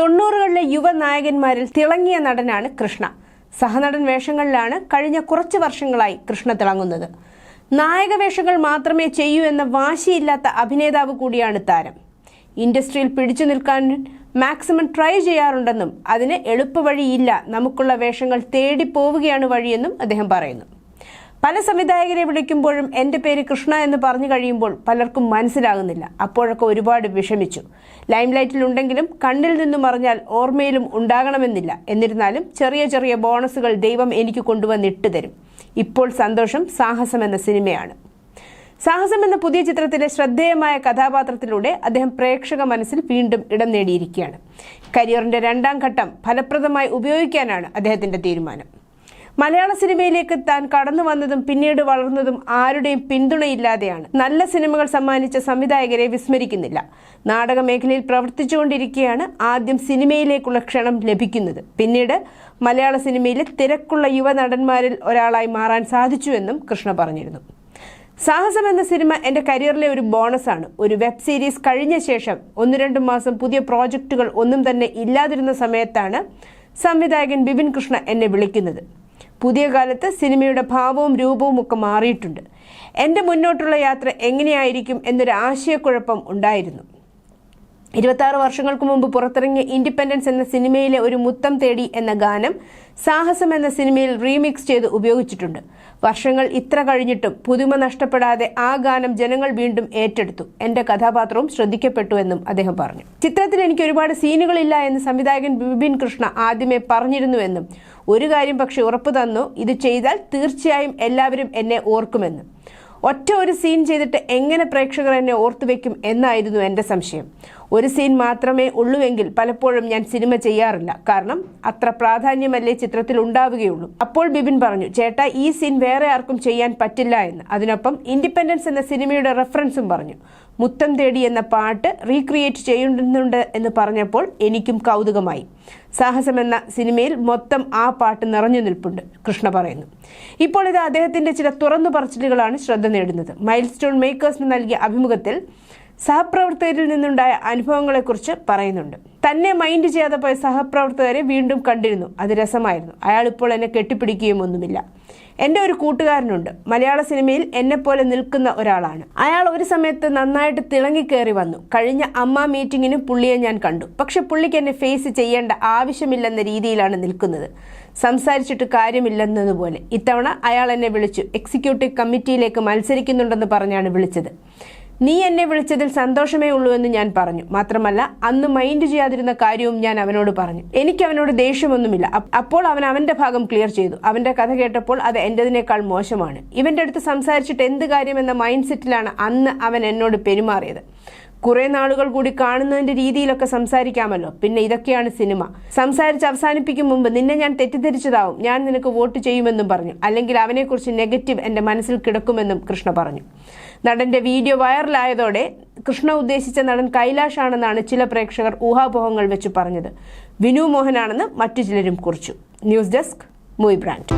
തൊണ്ണൂറുകളിലെ യുവ നായകന്മാരിൽ തിളങ്ങിയ നടനാണ് കൃഷ്ണ. സഹനടൻ വേഷങ്ങളിലാണ് കഴിഞ്ഞ കുറച്ച് വർഷങ്ങളായി കൃഷ്ണ തിളങ്ങുന്നത്. നായക വേഷങ്ങൾ മാത്രമേ ചെയ്യൂ എന്ന വാശിയില്ലാത്ത അഭിനേതാവ് കൂടിയാണ് താരം. ഇൻഡസ്ട്രിയിൽ പിടിച്ചു നിൽക്കാൻ മാക്സിമം ട്രൈ ചെയ്യാറുണ്ടെന്നും അതിന് എളുപ്പവഴിയില്ല നമുക്കുള്ള വേഷങ്ങൾ തേടി പോവുകയാണ് വഴിയെന്നും അദ്ദേഹം പറയുന്നു. പല സംവിധായകരെ വിളിക്കുമ്പോഴും എന്റെ പേര് കൃഷ്ണ എന്ന് പറഞ്ഞു കഴിയുമ്പോൾ പലർക്കും മനസ്സിലാകുന്നില്ല. അപ്പോഴൊക്കെ ഒരുപാട് വിഷമിച്ചു. ലൈംലൈറ്റിലുണ്ടെങ്കിലും കണ്ണിൽ നിന്നും അറിഞ്ഞാൽ ഓർമ്മയിലും ഉണ്ടാകണമെന്നില്ല. എന്നിരുന്നാലും ചെറിയ ചെറിയ ബോണസുകൾ ദൈവം എനിക്ക് കൊണ്ടുവന്നിട്ട് തരും. ഇപ്പോൾ സന്തോഷം സാഹസം എന്ന സിനിമയാണ്. സാഹസം എന്ന പുതിയ ചിത്രത്തിലെ ശ്രദ്ധേയമായ കഥാപാത്രത്തിലൂടെ അദ്ദേഹം പ്രേക്ഷക മനസ്സിൽ വീണ്ടും ഇടം നേടിയിരിക്കുകയാണ്. കരിയറിന്റെ രണ്ടാം ഘട്ടം ഫലപ്രദമായി ഉപയോഗിക്കാനാണ് അദ്ദേഹത്തിന്റെ തീരുമാനം. മലയാള സിനിമയിലേക്ക് താൻ കടന്നു വന്നതും പിന്നീട് വളർന്നതും ആരുടെയും പിന്തുണയില്ലാതെയാണ്. നല്ല സിനിമകൾ സമ്മാനിച്ച സംവിധായകരെ വിസ്മരിക്കുന്നില്ല. നാടക മേഖലയിൽ പ്രവർത്തിച്ചുകൊണ്ടിരിക്കെയാണ് ആദ്യം സിനിമയിലേക്കുള്ള ക്ഷണം ലഭിക്കുന്നത്. പിന്നീട് മലയാള സിനിമയിലെ തിരക്കുള്ള യുവ നടന്മാരിൽ ഒരാളായി മാറാൻ സാധിച്ചുവെന്നും കൃഷ്ണ പറഞ്ഞിരുന്നു. സാഹസം എന്ന സിനിമ എന്റെ കരിയറിലെ ഒരു ബോണസാണ്. ഒരു വെബ് സീരീസ് കഴിഞ്ഞ ശേഷം ഒന്ന് രണ്ട് മാസം പുതിയ പ്രോജക്റ്റുകൾ ഒന്നും തന്നെ ഇല്ലാതിരുന്ന സമയത്താണ് സംവിധായകൻ ബിപിൻ കൃഷ്ണ എന്നെ വിളിക്കുന്നത്. പുതിയ കാലത്ത് സിനിമയുടെ ഭാവവും രൂപവും ഒക്കെ മാറിയിട്ടുണ്ട്. എന്റെ മുന്നോട്ടുള്ള യാത്ര എങ്ങനെയായിരിക്കും എന്നൊരു ആശയക്കുഴപ്പം ഉണ്ടായിരുന്നു. ഇരുപത്തി വർഷങ്ങൾക്ക് മുമ്പ് പുറത്തിറങ്ങിയ ഇൻഡിപെൻഡൻസ് എന്ന സിനിമയിലെ ഒരു മുത്തം തേടി എന്ന ഗാനം സാഹസം എന്ന സിനിമയിൽ റീമിക്സ് ചെയ്ത് ഉപയോഗിച്ചിട്ടുണ്ട്. വർഷങ്ങൾ ഇത്ര കഴിഞ്ഞിട്ടും പുതുമ നഷ്ടപ്പെടാതെ ആ ഗാനം ജനങ്ങൾ വീണ്ടും ഏറ്റെടുത്തു. എന്റെ കഥാപാത്രവും ശ്രദ്ധിക്കപ്പെട്ടു എന്നും അദ്ദേഹം പറഞ്ഞു. ചിത്രത്തിൽ എനിക്ക് ഒരുപാട് സീനുകളില്ല എന്ന് സംവിധായകൻ ബിപിൻ കൃഷ്ണ ആദ്യമേ പറഞ്ഞിരുന്നുവെന്നും ഒരു കാര്യം പക്ഷെ ഉറപ്പു തന്നു ഇത് ചെയ്താൽ തീർച്ചയായും എല്ലാവരും എന്നെ ഓർക്കുമെന്നും. ഒറ്റ ഒരു സീൻ ചെയ്തിട്ട് എങ്ങനെ പ്രേക്ഷകർ എന്നെ ഓർത്തുവെക്കും എന്നായിരുന്നു എന്റെ സംശയം. ഒരു സീൻ മാത്രമേ ഉള്ളൂവെങ്കിൽ പലപ്പോഴും ഞാൻ സിനിമ ചെയ്യാറില്ല. കാരണം അത്ര പ്രാധാന്യമല്ലേ ചിത്രത്തിൽ ഉണ്ടാവുകയുള്ളൂ. അപ്പോൾ ബിബിൻ പറഞ്ഞു ചേട്ടാ ഈ സീൻ വേറെ ആർക്കും ചെയ്യാൻ പറ്റില്ല എന്ന്. അതിനൊപ്പം ഇൻഡിപെൻഡൻസ് എന്ന സിനിമയുടെ റെഫറൻസും പറഞ്ഞു. മുത്തം തേടി എന്ന പാട്ട് റീക്രിയേറ്റ് ചെയ്യുന്നുണ്ട് എന്ന് പറഞ്ഞപ്പോൾ എനിക്കും കൗതുകമായി. സാഹസം എന്ന സിനിമയിൽ മൊത്തം ആ പാട്ട് നിറഞ്ഞു നിൽപ്പുണ്ട് കൃഷ്ണ പറയുന്നു. ഇപ്പോൾ ഇത് അദ്ദേഹത്തിന്റെ ചില തുറന്നു പറച്ചിലുകളാണ് ശ്രദ്ധ നേടുന്നത്. മൈൽ സ്റ്റോൺ മേക്കേഴ്സിന് നൽകിയ അഭിമുഖത്തിൽ സഹപ്രവർത്തകരിൽ നിന്നുണ്ടായ അനുഭവങ്ങളെക്കുറിച്ച് പറയുന്നുണ്ട്. തന്നെ മൈൻഡ് ചെയ്യാതെ പോയ സഹപ്രവർത്തകരെ വീണ്ടും കണ്ടിരുന്നു. അത് രസമായിരുന്നു. അയാൾ ഇപ്പോൾ എന്നെ കെട്ടിപ്പിടിക്കുകയും ഒന്നുമില്ല. എന്റെ ഒരു കൂട്ടുകാരനുണ്ട്. മലയാള സിനിമയിൽ എന്നെപ്പോലെ നിൽക്കുന്ന ഒരാളാണ്. അയാൾ ഒരു സമയത്ത് നന്നായിട്ട് തിളങ്ങിക്കേറി വന്നു. കഴിഞ്ഞ അമ്മ മീറ്റിങ്ങിനും പുള്ളിയെ ഞാൻ കണ്ടു. പക്ഷെ പുള്ളിക്ക് എന്നെ ഫേസ് ചെയ്യേണ്ട ആവശ്യമില്ലെന്ന രീതിയിലാണ് നിൽക്കുന്നത്. സംസാരിച്ചിട്ട് കാര്യമില്ലെന്നതുപോലെ ഇത്തവണ അയാൾ എന്നെ വിളിച്ചു. എക്സിക്യൂട്ടീവ് കമ്മിറ്റിയിലേക്ക് മത്സരിക്കുന്നുണ്ടെന്ന് പറഞ്ഞാണ് വിളിച്ചത്. നീ എന്നെ വിളിച്ചതിൽ സന്തോഷമേ ഉള്ളൂ എന്ന് ഞാൻ പറഞ്ഞു. മാത്രമല്ല അന്ന് മൈൻഡ് ചെയ്യാതിരുന്ന കാര്യവും ഞാൻ അവനോട് പറഞ്ഞു. എനിക്ക് അവനോട് ദേഷ്യമൊന്നുമില്ല. അപ്പോൾ അവൻ അവന്റെ ഭാഗം ക്ലിയർ ചെയ്തു. അവന്റെ കഥ കേട്ടപ്പോൾ അത് എന്റേതിനേക്കാൾ മോശമാണ്. ഇവന്റെ അടുത്ത് സംസാരിച്ചിട്ട് എന്ത് കാര്യമെന്ന മൈൻഡ് സെറ്റിലാണ് അന്ന് അവൻ എന്നോട് പെരുമാറിയത്. കുറെ നാളുകൾ കൂടി കാണുന്നതിന്റെ രീതിയിലൊക്കെ സംസാരിക്കാമല്ലോ. പിന്നെ ഇതൊക്കെയാണ് സിനിമ. സംസാരിച്ച് അവസാനിപ്പിക്കും മുമ്പ് നിന്നെ ഞാൻ തെറ്റിദ്ധരിച്ചതാവും. ഞാൻ നിനക്ക് വോട്ട് ചെയ്യുമെന്നും പറഞ്ഞു. അല്ലെങ്കിൽ അവനെക്കുറിച്ച് നെഗറ്റീവ് എന്റെ മനസ്സിൽ കിടക്കുമെന്നും കൃഷ്ണ പറഞ്ഞു. നടന്റെ വീഡിയോ വൈറലായതോടെ കൃഷ്ണ ഉദ്ദേശിച്ച നടൻ കൈലാഷ് ആണെന്നാണ് ചില പ്രേക്ഷകർ ഊഹാപോഹങ്ങൾ വെച്ച് പറഞ്ഞത്. വിനു മോഹനാണെന്ന് മറ്റു ചിലരും കുറിച്ചു. News desk movie brand